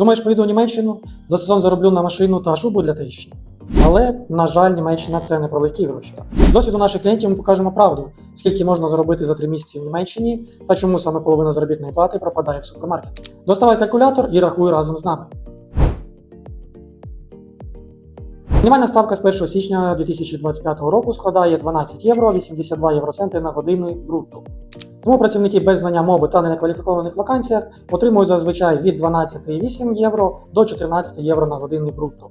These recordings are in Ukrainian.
Думаєш, поїду у Німеччину, за сезон зароблю на машину та шубу для тещі. Але, на жаль, Німеччина це не про легкі. З досвіду наших клієнтів ми покажемо правду, скільки можна заробити за три місяці в Німеччині та чому саме половина заробітної плати пропадає в супермаркет. Доставай калькулятор і рахуй разом з нами. Мінімальна ставка з 1 січня 2025 року складає 12 євро 82 євроценти на годину брутто. Тому працівники без знання мови та некваліфікованих вакансіях отримують зазвичай від 12,8 євро до 14 євро на годину брутто.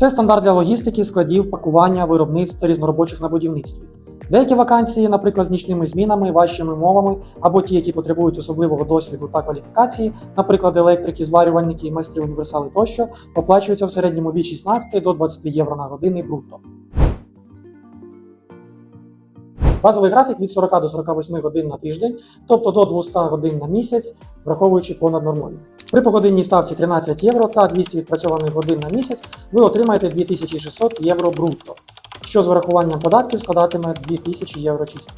Це стандарт для логістики, складів, пакування, виробництва різноробочих на будівництві. Деякі вакансії, наприклад, з нічними змінами, важчими мовами, або ті, які потребують особливого досвіду та кваліфікації, наприклад, електрики, зварювальники, майстри універсали тощо, оплачуються в середньому від 16 до 20 євро на години брутто. Базовий графік від 40 до 48 годин на тиждень, тобто до 200 годин на місяць, враховуючи понад нормою. При погодинній ставці 13 євро та 200 відпрацьованих годин на місяць ви отримаєте 2600 євро брутто, що з врахуванням податків складатиме 2000 євро чисто.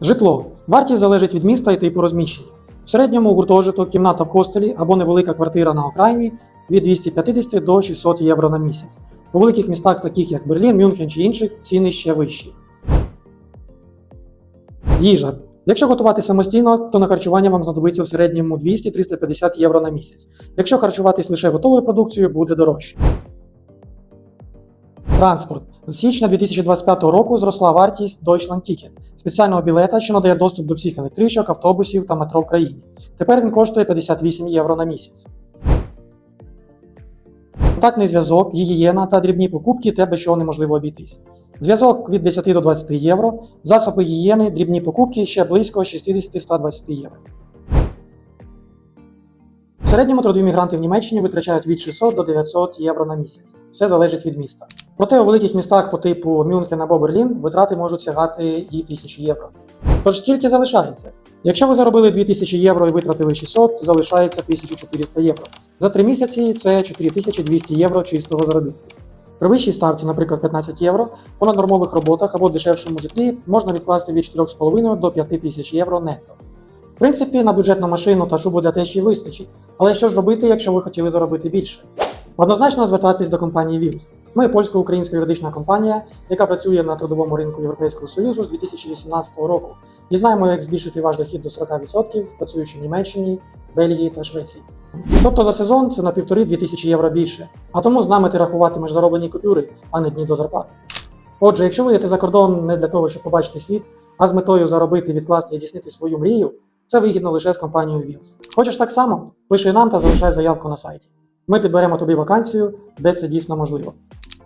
Житло. Вартість залежить від міста і типу розміщення. В середньому гуртожиток, кімната в хостелі або невелика квартира на окраїні від 250 до 600 євро на місяць. У великих містах, таких як Берлін, Мюнхен чи інших, ціни ще вищі. Їжа. Якщо готувати самостійно, то на харчування вам знадобиться в середньому 200-350 євро на місяць. Якщо харчуватись лише готовою продукцією, буде дорожче. Транспорт. З січня 2025 року зросла вартість Deutschland Ticket – спеціального білета, що надає доступ до всіх електричок, автобусів та метро в країні. Тепер він коштує 58 євро на місяць. Контактний зв'язок, гігієна та дрібні покупки те, без чого неможливо обійтись. Зв'язок від 10 до 20 євро, засоби гігієни, дрібні покупки ще близько 60-120 євро. В середньому трудові мігранти в Німеччині витрачають від 600 до 900 євро на місяць. Все залежить від міста. Проте у великих містах по типу Мюнхен або Берлін витрати можуть сягати і 1000 євро. Тож скільки залишається? Якщо ви заробили 2000 євро і витратили 600, залишається 1400 євро. За 3 місяці це 4200 євро чистого заробітку. При вищій ставці, наприклад, 15 євро, по наднормових роботах або дешевшому житлі можна відкласти від 4,5 до 5000 євро нетто. В принципі, на бюджетну машину та шубу для тещі вистачить. Але що ж робити, якщо ви хотіли заробити більше? Однозначно звертатись до компанії Вілс. Ми польсько-українська юридична компанія, яка працює на трудовому ринку Європейського Союзу з 2018 року. І знаємо, як збільшити ваш дохід до 40%, працюючи в Німеччині, Бельгії та Швеції. Тобто за сезон це на півтори-дві тисячі євро більше. А тому з нами ти рахуватимеш зароблені купюри, а не дні до зарплати. Отже, якщо ви йдете за кордон не для того, щоб побачити світ, а з метою заробити, відкласти і здійснити свою мрію, це вигідно лише з компанією Вілс. Хочеш так само? Пиши нам та залишай заявку на сайті. Ми підберемо тобі вакансію, де це дійсно можливо.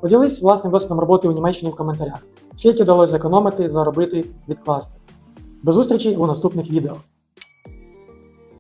Поділись власним досвідом роботи у Німеччині в коментарях. Скільки вдалося зекономити, заробити, відкласти. До зустрічі у наступних відео.